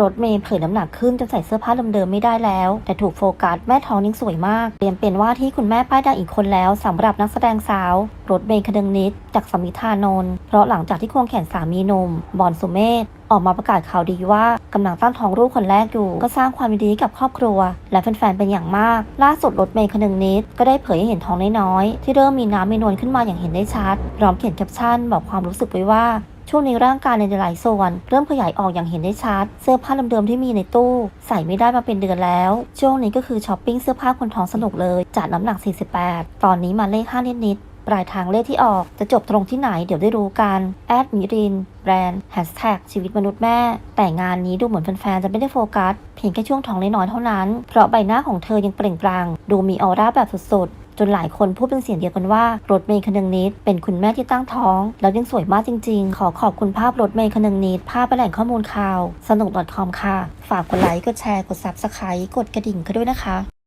รถเมย์เผยน้ำหนักขึ้นจนใส่เสื้อผ้าเดิมๆไม่ได้แล้ว แต่ถูกโฟกัสแม่ท้องยังสวยมากเตรียมเป็นว่าที่คุณแม่ป้ายแดงอีกคนแล้วสำหรับนักแสดงสาว รถเมย์คนึงนิดจากสมิธานนท์เพราะหลังจากที่ควงแขนสามีหนุ่มบอลสุเมธออกมาประกาศข่าวดีว่ากำลังตั้งท้องลูกคนแรกอยู่ ก็สร้างความดีกับครอบครัว และแฟนๆ เป็นอย่างมาก ล่าสุดรถเมย์คนึงนิด ก็ได้เผยให้เห็นท้องน้อยๆ ที่เริ่มมีน้ำมีนวลขึ้นมาอย่างเห็นได้ชัดพร้อมเขียนแคปชั่น บอกความรู้สึกไว้ว่า ช่วงนี้ร่างกายในหลายส่วน เริ่มขยายออกอย่างเห็นได้ชัด เสื้อผ้าเดิมๆที่มีในตู้ ใส่ไม่ได้มาเป็นเดือนแล้ว ช่วงนี้ก็คือช้อปปิ้งเสื้อผ้าคนท้องสนุกเลยจัดน้ำหนัก 48 ตอนนี้มาเลข5นิดๆปลายทางเลขที่ออกจะจบตรงที่ไหนเดี๋ยวได้รู้กันแอดมิรินแบรนด์แฮชแท็กชีวิตมนุษย์แม่ แต่งานนี้ดูเหมือนแฟนๆจะไม่ได้โฟกัส เพียงแค่ช่วงท้องน้อยๆเท่านั้น เพราะใบหน้าของเธอยังเปล่งปลั่งดูมีออร่าแบบสุด จนหลายคนพูดเป็นเสียงเดียวกันว่ารถเมย์คนึงนิดเป็นคุณแม่ที่ตั้งท้อง แล้วยังสวยมากจริง ๆ ขอขอบคุณภาพรถเมย์คนึงนิดภาพแหล่งข้อมูลข่าว สนุก .com ค่ะ ฝากกดไลค์กดแชร์กด subscribe กดกระดิ่งกันด้วยนะคะ